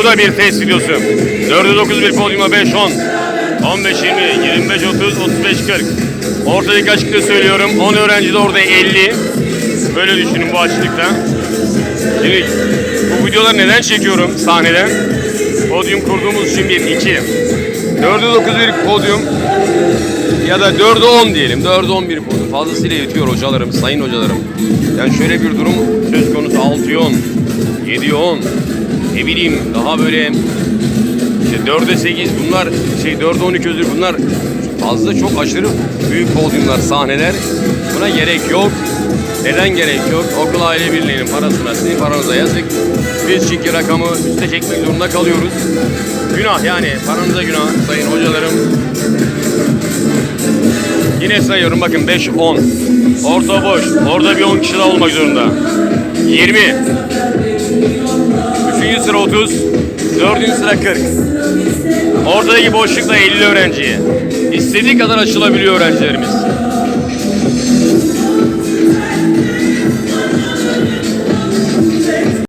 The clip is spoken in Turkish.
Bu da bir test videosu. 4'e 9 bir podyuma 5 10. 15 20 25 30 35 40. Ortadaki açıkta söylüyorum. 10 öğrenci de orada 50. Böyle düşünün bu açıklıkta. Şimdi bu videoları neden çekiyorum sahneden? Podyum kurduğumuz için bir, iki. 4'e 9 bir podyum ya da 4'e 10 diyelim. 4'e 11 podyum. Fazlasıyla yetiyor hocalarım, sayın hocalarım. Yani şöyle bir durum söz konusu 6'ya 10, 7'ye 10. Ne bileyim daha böyle işte 4'e 8 bunlar şey 4'e 12 özür bunlar fazla çok aşırı büyük podyumlar, sahneler. Buna gerek yok. Neden gerek yok? Okul aile birliğinin parasına, sizin paranıza yazık. Biz çünkü rakamı üste çekmek zorunda kalıyoruz. Günah yani, paranıza günah sayın hocalarım. Yine sayıyorum bakın 5, 10. Orta boş. Orada bir 10 kişi daha olmak zorunda. 20. Sıra 30. Dördüncü sıra 40. Ortadaki boşlukta 50 öğrenciye. İstediği kadar açılabiliyor öğrencilerimiz.